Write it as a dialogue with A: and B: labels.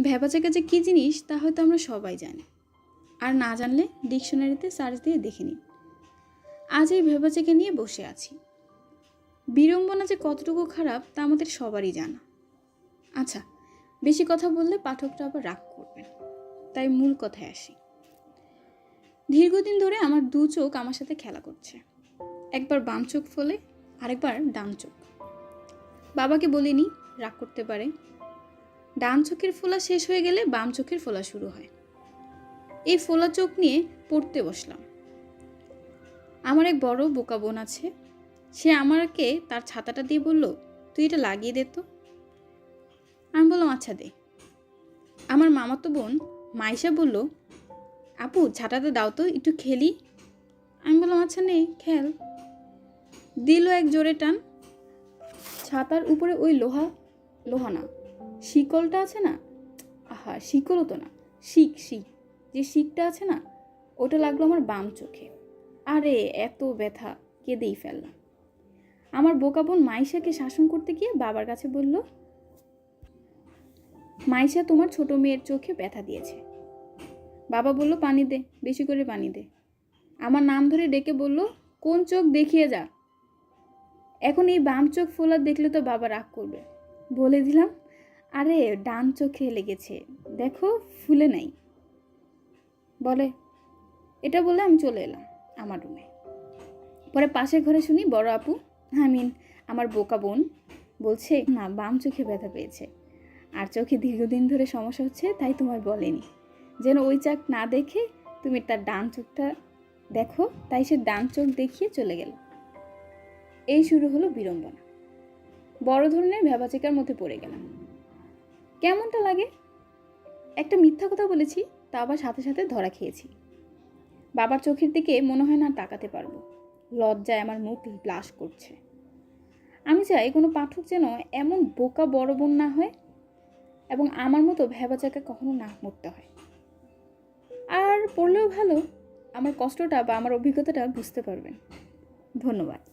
A: ভ্যাবাচাকা যে কী জিনিস, তা হয়তো আমরা সবাই জানি। আর না জানলে ডিকশনারিতে সার্চ দিয়ে দেখে নিন। আজ এই ভেবাচাকে নিয়ে বসে আছি। বিড়ম্বনা যে কতটুকু খারাপ, তা আমাদের সবারই জানা। আচ্ছা বেশি কথা বললে পাঠকটা আবার রাগ করবেন। তাই মূল কথায় আসি। দীর্ঘদিন ধরে আমার দু চোখ আমার সাথে খেলা করছে। একবার বাম চোখ ফলে, আরেকবার ডান চোখ। বাবাকে বলিনি, রাগ করতে পারে। ডান চোখের ফোলা শেষ হয়ে গেলে বাম চোখের ফোলা শুরু হয়। এই ফোলা চোখ নিয়ে পড়তে বসলাম। আমার এক বড় বোকা বোন আছে। সে আমাকে তার ছাতাটা দিয়ে বলল, তুই এটা লাগিয়ে দে তো। আমি বললাম আচ্ছা দে। আমার মামাতো বোন মাইশা বলল, আপু, ছাতাটা দাও তো, একটু খেলি। আমি বললাম আচ্ছা নে, খেল। দিল এক জোরে টান, ছাতার উপরে ওই লোহা লোহা না শিকলটা আছে না? আহা, শিকলও তো না। শিক শিক। যে শিকটা আছে না, ওটা লাগল আমার বাম চোখে। আরে, এত ব্যথা, কেঁদেই ফেললাম। আমার বোকা বোন মাইশাকে শাসন করতে গিয়ে বাবার কাছে বলল, মাইশা তোমার ছোট মেয়ের চোখে ব্যথা দিয়েছে। বাবা বলল, পানি দে, বেশি করে পানি দে। আমার নাম ধরে ডেকে বলল, কোন চোখ দেখিয়ে যা। এখন এই বাম চোখ ফোলা দেখলে তো বাবা রাগ করবে। বলে দিলাম আরে, ডান চোখে লেগেছে। দেখো, ফুলে নাই। বলে, এটা বলে আমি চলে এলাম আমার রুমে পরে পাশের ঘরে শুনি, বড় আপু, আই মিন আমার বোকা বোন বলছে, না, বাম চোখে ব্যথা পেয়েছে। আর চোখে দীর্ঘদিন ধরে সমস্যা হচ্ছে, তাই তোমায় বলেনি। যেন ওই চাক না দেখে তুমি তার ডান চোখটা দেখো, তাই সে ডান চোখ দেখিয়ে চলে গেল। এই শুরু হলো বিড়ম্বনা। বড় ধরনের ভেবাচিকার মধ্যে পড়ে গেলাম। কেমনটা লাগে? একটা মিথ্যা কথা বলেছি, তা আবার সাথে সাথে ধরা খেয়েছি। বাবার চোখের দিকে মনে হয় না তাকাতে পারব। লজ্জায় আমার মুখ ব্লাশ করছে। আমি চাই কোনো পাঠক যেন এমন বোকা বড় বোন না হয় এবং আমার মতো ভেবাচাকা কখনো না মরতে হয়। আর পড়লেও ভালো, আমার কষ্টটা বা আমার অভিজ্ঞতাটা বুঝতে পারবেন। ধন্যবাদ।